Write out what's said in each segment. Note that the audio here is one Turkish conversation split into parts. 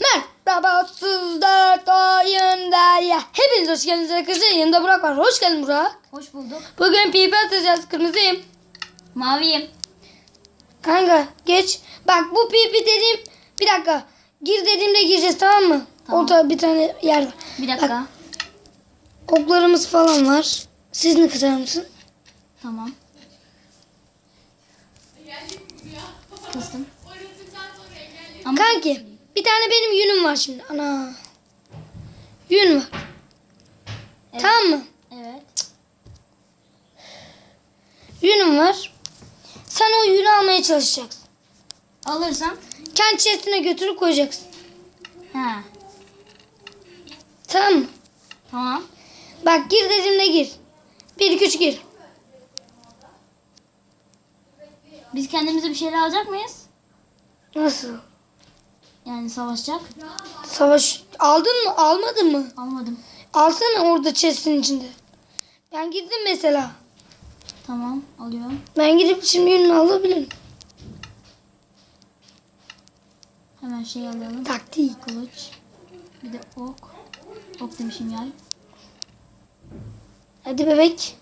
Merhaba 34 oyunda ya. Hepiniz hoş geldiniz arkadaşlar. Yanımda Burak var. Hoş geldin Burak. Hoş bulduk. Bugün pipi atacağız. Kırmızıyım. Maviyim. Kanka geç. Bak bu pipi dediğim bir dakika. Gir dediğimde gireceğiz tamam mı? Tamam. Orada bir tane yer var. Bir dakika. Oklarımız falan var. Siz ne kızar mısın? Tamam. Kıstım. Ama Kanki bir tane benim yünüm var şimdi. Ana. Yün var. Evet. Tamam mı? Evet. Yünüm var. Sen o yünü almaya çalışacaksın. Alırsam. Kendi chestine götürüp koyacaksın. Ha. Tamam mı? Tamam. Bak gir dediğimde gir. 1 2 3 gir. Biz kendimize bir şeyler alacak mıyız? Nasıl? Yani savaşacak. Savaş aldın mı? Almadın mı? Almadım. Alsana orada chest'in içinde. Ben girdim mesela. Tamam. Alıyorum. Ben gidip şimdi yününü alabilirim. Hemen şey alalım. Taktik. Kılıç. Bir de ok. Ok demişim yay. Hadi bebek.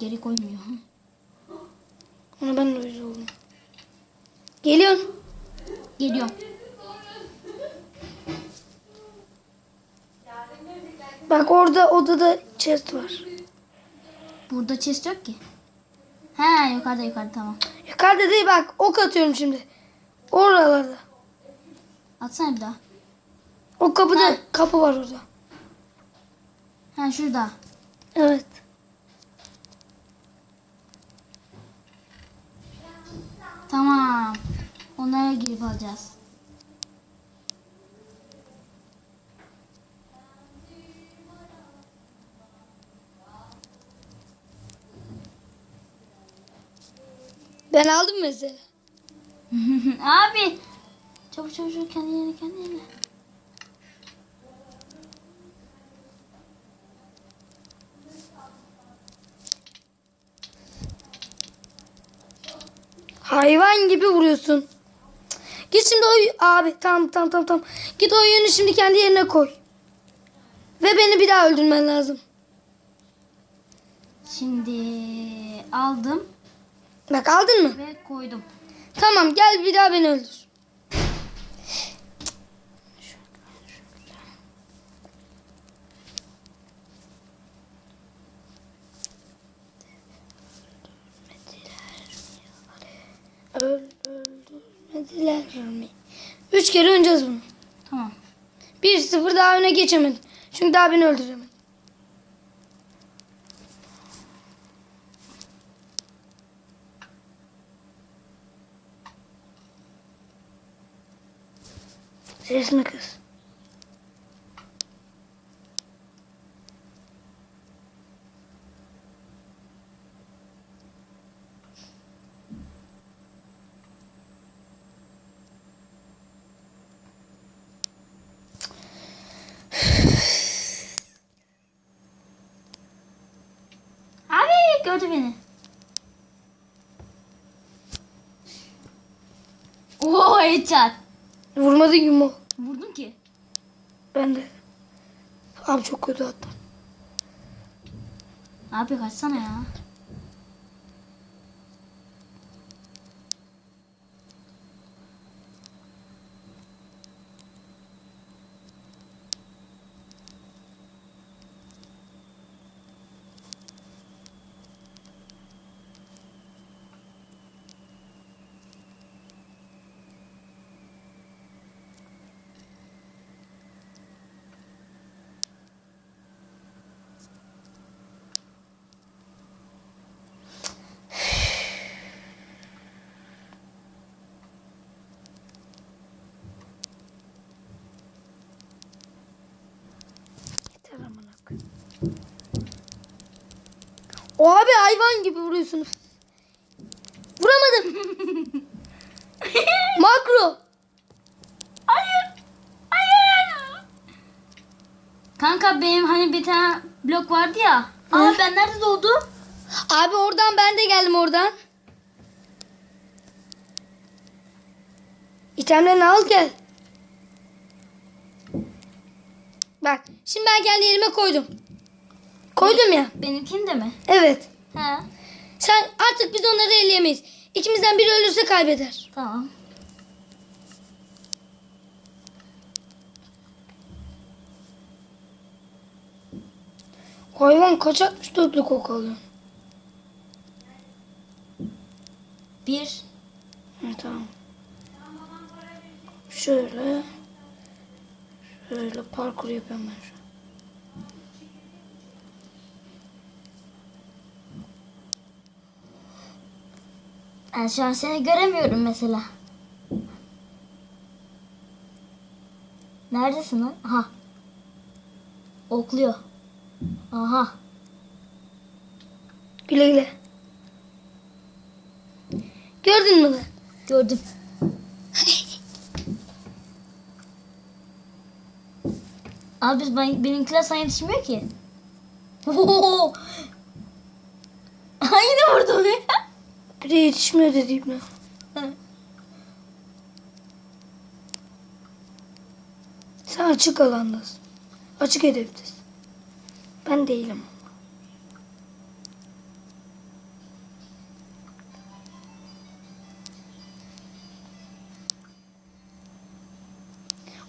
Geri koymuyor. Ona ben de öyle oldum. Geliyorsun. Geliyorum. Bak orada odada chest var. Burada chest yok ki. Ha yukarıda yukarıda tamam. Yukarıda değil bak ok atıyorum şimdi. Oralarda. Atsana bir daha. O kapıda Ha. kapı var orada. Ha şurada. Evet. Tamam. Onlara girip alacağız. Ben aldım mesela. Abi. Çabuk çabuk çabuk kendi yerine kendi yerine. Hayvan gibi vuruyorsun. Git şimdi o abi tamam tamam tamam tamam. Git o yünü şimdi kendi yerine koy. Ve beni bir daha öldürmen lazım. Şimdi aldım Bak aldın mı? ve koydum. Tamam gel bir daha beni öldür. Üç kere oynayacağız bunu. Tamam. 1-0 daha öne geçemedin. Çünkü daha beni öldüremedin. Sesini kız. Abi gördü beni. Oo headshot. Vurmadı gibi mi o? Vurdum ki. Ben de. Abi çok kötü hatta. Abi kaçsana ya. O abi hayvan gibi vuruyorsunuz. Vuramadım. Makro. Hayır. Hayır. Kanka benim hani bir tane blok vardı ya. Aa ben nerede doğdum? Abi. Abi oradan ben de geldim oradan. İtemlerini al gel. Bak şimdi ben kendi yerime koydum. Koydum ya. Benimkini de mi? Evet. He. Sen artık biz onları eleyemeyiz. İkimizden biri ölürse kaybeder. Tamam. Hayvan kaç 64'lük ok alıyor. Bir. Hı, tamam. Şöyle. Şöyle parkur yapıyorum ben şu Ben şu an seni göremiyorum mesela. Neredesin lan? Aha. Okluyor. Aha. Güle güle. Gördün mü? Gördüm. Abi biz ben, benimkiler sana yetişmiyor ki. Oo. Aynı vurdum ya. Bir de yetişmiyor dediğim ne? Sen açık alandasın. Açık hedeftesin. Ben değilim.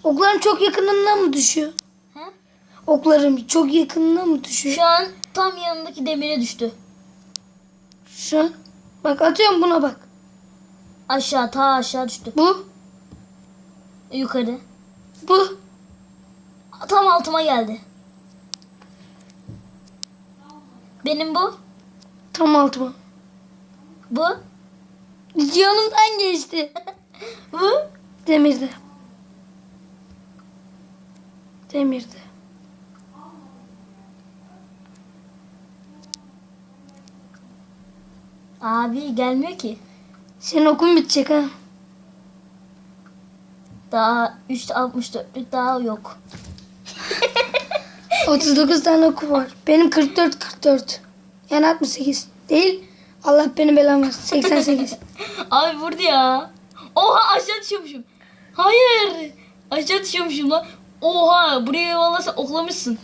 Oklarım çok yakınından mı düşüyor? He? Oklarım çok yakınından mı düşüyor? Şu an tam yanındaki demire düştü. Şu an. Bak atıyorum buna bak. Aşağı ta aşağı düştü. Bu. Yukarı. Bu. Tam altıma geldi. Benim bu. Tam altıma. Bu. Yanımdan geçti. Bu. Demirde. Demirde. Abi gelmiyor ki. Senin okun bitecek ha. Daha 3.64'lük daha yok. 39 tane oku var. Benim 44 44. Yani 68. Değil. Allah beni belamı versin. 88. Abi vurdu ya. Oha aşağı düşüyormuşum. Hayır. Aşağı düşüyormuşum lan. Oha buraya vallahi oklamışsın.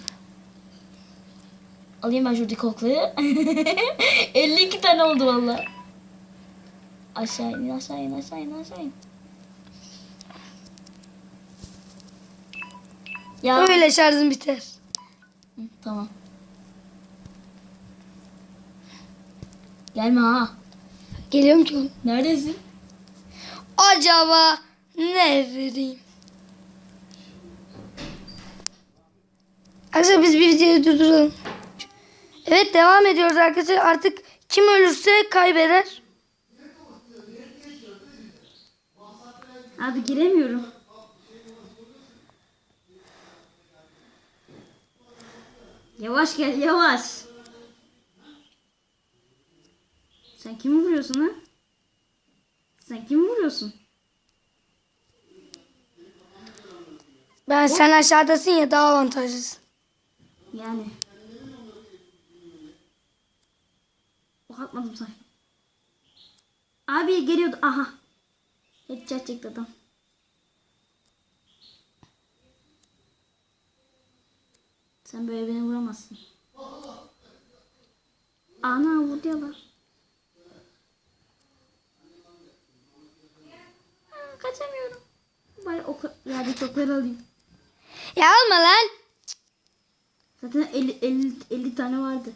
Alayım ben şuradaki okları. 52 tane oldu vallahi. Aşağı in aşağı in aşağı in aşağı in. Ya. Öyle şarjım biter. Hı, Tamam. Gelme ha. Geliyorum ki oğlum. Neredesin? Acaba neredeyim? Arkadaşlar biz bir videoyu durduralım. Evet devam ediyoruz arkadaşlar. Artık kim ölürse kaybeder. Abi giremiyorum. Yavaş gel yavaş. Sen kimi vuruyorsun ha? Sen kimi vuruyorsun? Ben sen aşağıdasın ya daha avantajlısın. Yani. Ok atmadım sanki. Abi geliyordu. Aha. Headshot çekti adam. Sen böyle beni vuramazsın. Ana vurdu ya lan. Aa, Kaçamıyorum. Bari ok yerdeki okları alayım. Ya alma lan. Zaten 50, 50, 50 tane vardı.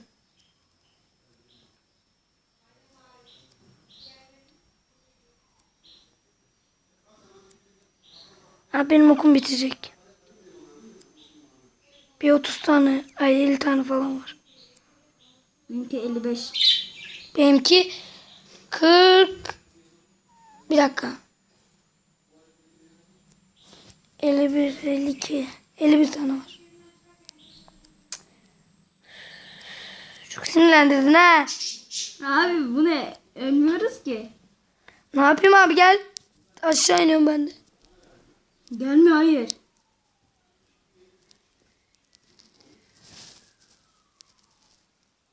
Ha, benim okum bitecek. Bir 30 tane, ay 50 tane falan var. Benimki 55. Benimki 40 Bir dakika. 51, 52, 51 tane var. Çok sinirlendirdin ha. Abi bu ne? Ölmüyoruz ki. Ne yapayım abi gel. Aşağı iniyorum ben de. Gelme hayır.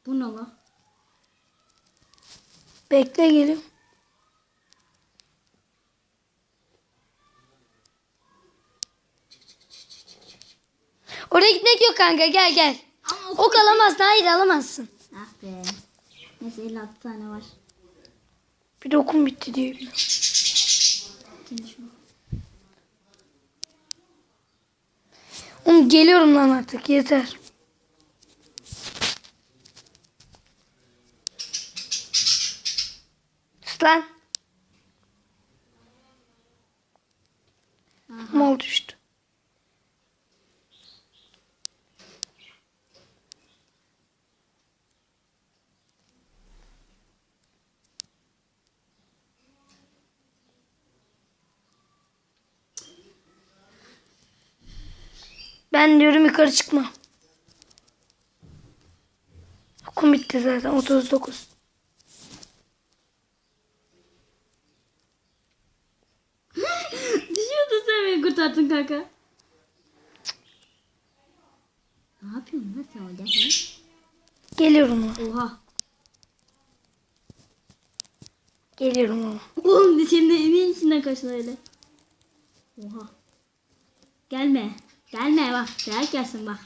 Bu ne lan? Bekle gelin. Oraya gitmek yok kanka gel gel. Ama ok, ok hayır alamazsın. Ah be. Neyse 56 tane var. Bir de okum bitti diyebilirim. Geliyorum lan artık yeter. Lan. Mal düştü. Ben diyorum yukarı çıkma. Okum bitti zaten 39. Düşüyordun sen beni kurtardın kanka. Ne yapıyorsun lan sen orada? Geliyorum ama. Oha. Geliyorum ama. Oğlum içinde niye içinden kaçtın öyle? Oha. Gelme. Gelme bak. Gel gelsin bak.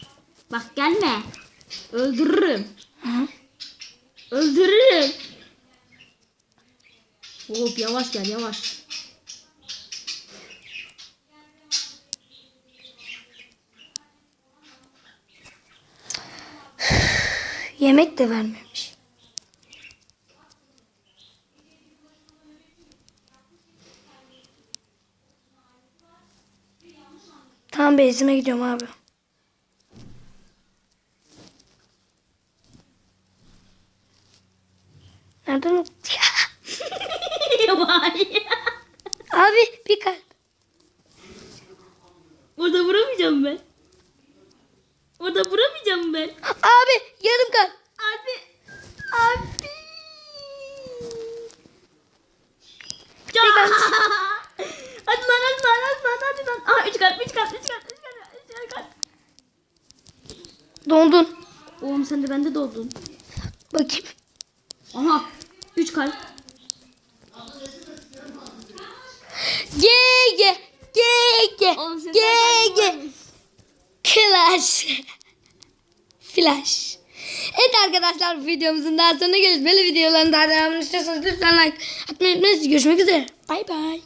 Bak gelme. Öldürürüm. Hı? Öldürürüm. Hop yavaş gel yavaş. Yemek de vermemiş. Tamam bezime gidiyorum abi. Nereden o? Abi bir kalp. Orada vuramayacağım ben. Orada vuramayacağım ben. Abi yarım kalp. Abi. Abi. Ya. Hadi lan hadi lan hadi lan hadi lan. Aa 3 kalp 3 kalp 3 kalp 3 kalp 3 kalp. Dondun. Oğlum sen de bende doldun. Bakayım. Aha 3 kalp. G G G G Oğlum senin G kalbin G varmış. Flash. Flash. Evet arkadaşlar videomuzun daha sonuna geldik. Böyle videoların daha devamını istiyorsanız lütfen like atmayı unutmayın. Görüşmek üzere. Bay bay.